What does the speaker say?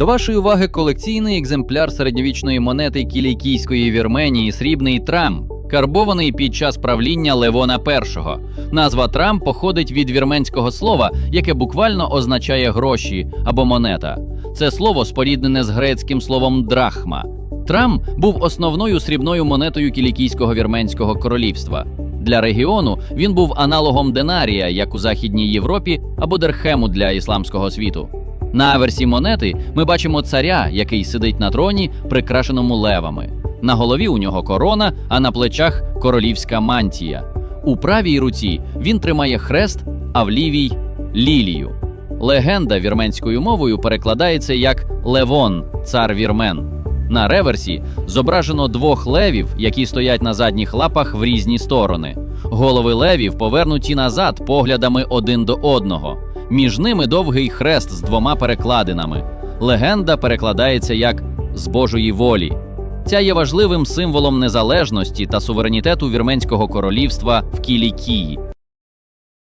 До вашої уваги колекційний екземпляр середньовічної монети кілійкійської Вірменії срібний трам, карбований під час правління Левона І. Назва трам походить від вірменського слова, яке буквально означає гроші або монета. Це слово споріднене з грецьким словом драхма. Трам був основною срібною монетою кілікійського вірменського королівства. Для регіону він був аналогом динарія, як у Західній Європі, або дерхему для ісламського світу. На аверсі монети ми бачимо царя, який сидить на троні, прикрашеному левами. На голові у нього корона, а на плечах королівська мантія. У правій руці він тримає хрест, а в лівій лілію. Легенда вірменською мовою перекладається як Левон, цар вірмен. На реверсі зображено двох левів, які стоять на задніх лапах в різні сторони. Голови левів повернуті назад поглядами один до одного. Між ними довгий хрест з двома перекладинами. Легенда перекладається як з Божої волі. Ця є важливим символом незалежності та суверенітету вірменського королівства в Кілікії.